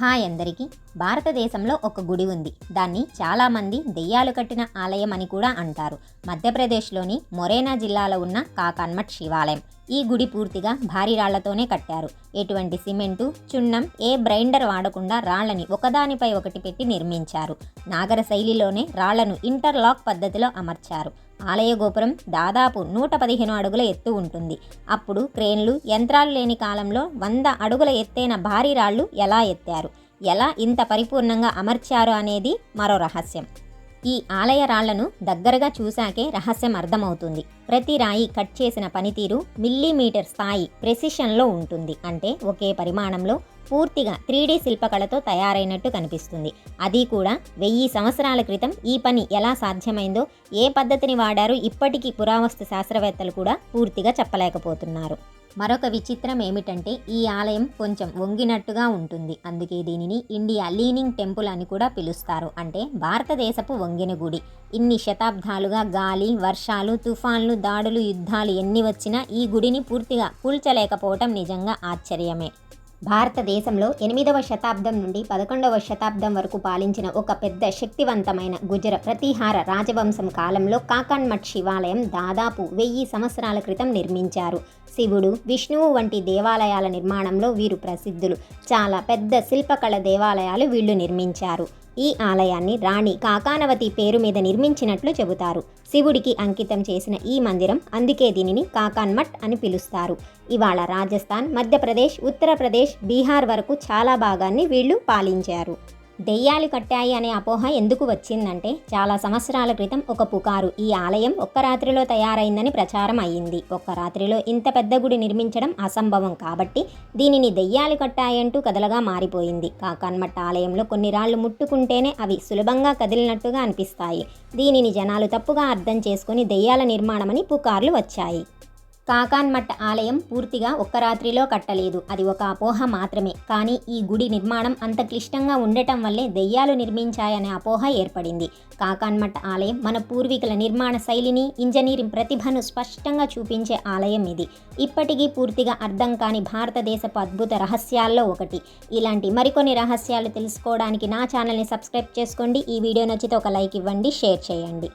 Hi అందరికీ. భారతదేశంలో ఒక గుడి ఉంది. దాన్ని చాలామంది దెయ్యాలు కట్టిన ఆలయం అని కూడా అంటారు. మధ్యప్రదేశ్లోని మొరేనా జిల్లాలో ఉన్న కాకాన్మఠ్ శివాలయం. ఈ గుడి పూర్తిగా భారీ రాళ్ళతోనే కట్టారు. ఎటువంటి సిమెంటు చున్నం ఏ బ్రైండర్ వాడకుండా రాళ్ళని ఒకదానిపై ఒకటి పెట్టి నిర్మించారు. నాగర శైలిలోనే రాళ్ళను ఇంటర్లాక్ పద్ధతిలో అమర్చారు. ఆలయ గోపురం దాదాపు నూట పదిహేను అడుగుల ఎత్తు ఉంటుంది. అప్పుడు క్రేన్లు యంత్రాలు లేని కాలంలో వంద అడుగుల ఎత్తైన భారీ రాళ్ళు ఎలా ఎత్తారు? ఎలా ఇంత పరిపూర్ణంగా అమర్చారు అనేది మరో రహస్యం. ఈ ఆలయ రాళ్ళను దగ్గరగా చూశాకే రహస్యం అర్థమవుతుంది. ప్రతి రాయి కట్ చేసిన పనితీరు మిల్లీమీటర్ స్థాయి ప్రెసిషన్లో ఉంటుంది. అంటే ఒకే పరిమాణంలో పూర్తిగా త్రీ డీ శిల్పకళతో తయారైనట్టు కనిపిస్తుంది. అది కూడా వెయ్యి సంవత్సరాల క్రితం ఈ పని ఎలా సాధ్యమైందో ఏ పద్ధతిని వాడారో ఇప్పటికీ పురావస్తు శాస్త్రవేత్తలు కూడా పూర్తిగా చెప్పలేకపోతున్నారు. మరొక విచిత్రం ఏమిటంటే ఈ ఆలయం కొంచెం వంగినట్టుగా ఉంటుంది. అందుకే దీనిని ఇండియా లీనింగ్ టెంపుల్ అని కూడా పిలుస్తారు. అంటే భారతదేశపు వంగిన గుడి. ఇన్ని శతాబ్దాలుగా గాలి వర్షాలు తుఫాన్లు దాడులు యుద్ధాలు ఎన్ని వచ్చినా ఈ గుడిని పూర్తిగా కూల్చలేకపోవటం నిజంగా ఆశ్చర్యమే. భారతదేశంలో ఎనిమిదవ శతాబ్దం నుండి పదకొండవ శతాబ్దం వరకు పాలించిన ఒక పెద్ద శక్తివంతమైన గుజర ప్రతిహార రాజవంశం కాలంలో కాకాన్మఠ్ శివాలయం దాదాపు వెయ్యి సంవత్సరాల క్రితం నిర్మించారు. శివుడు విష్ణువు వంటి దేవాలయాల నిర్మాణంలో వీరు ప్రసిద్ధులు. చాలా పెద్ద శిల్పకళ దేవాలయాలు వీళ్ళు నిర్మించారు. ఈ ఆలయాన్ని రాణి కాకానవతి పేరు మీద నిర్మించినట్లు చెబుతారు. శివుడికి అంకితం చేసిన ఈ మందిరం అందుకే దీనిని కాకాన్మట్ అని పిలుస్తారు. ఇవాళ రాజస్థాన్ మధ్యప్రదేశ్ ఉత్తరప్రదేశ్ బీహార్ వరకు చాలా భాగాన్ని వీళ్ళు పాలించారు. దెయ్యాలు కట్టాయి అనే అపోహ ఎందుకు వచ్చిందంటే చాలా సంవత్సరాల క్రితం ఒక పుకారు ఈ ఆలయం ఒక్క రాత్రిలో తయారైందని ప్రచారం అయ్యింది. ఒక్క రాత్రిలో ఇంత పెద్ద గుడి నిర్మించడం అసంభవం కాబట్టి దీనిని దెయ్యాలు కట్టాయంటూ కదలగా మారిపోయింది. కాకన్మట్ట ఆలయంలో కొన్ని రాళ్ళు ముట్టుకుంటేనే అవి సులభంగా కదిలినట్టుగా అనిపిస్తాయి. దీనిని జనాలు తప్పుగా అర్థం చేసుకుని దెయ్యాల నిర్మాణమని పుకార్లు వచ్చాయి. కాకాన్మట్ ఆలయం పూర్తిగా ఒక్క రాత్రిలో కట్టలేదు. అది ఒక అపోహ మాత్రమే. కానీ ఈ గుడి నిర్మాణం అంత క్లిష్టంగా ఉండటం వల్లే దెయ్యాలు నిర్మించాయనే అపోహ ఏర్పడింది. కాకాన్మట్ ఆలయం మన పూర్వీకుల నిర్మాణ శైలిని ఇంజనీరింగ్ ప్రతిభను స్పష్టంగా చూపించే ఆలయం ఇది. ఇప్పటికీ పూర్తిగా అర్థం కాని భారతదేశపు అద్భుత రహస్యాల్లో ఒకటి. ఇలాంటి మరికొన్ని రహస్యాలు తెలుసుకోవడానికి నా ఛానల్ని సబ్స్క్రైబ్ చేసుకోండి. ఈ వీడియో నచ్చితే ఒక లైక్ ఇవ్వండి షేర్ చేయండి.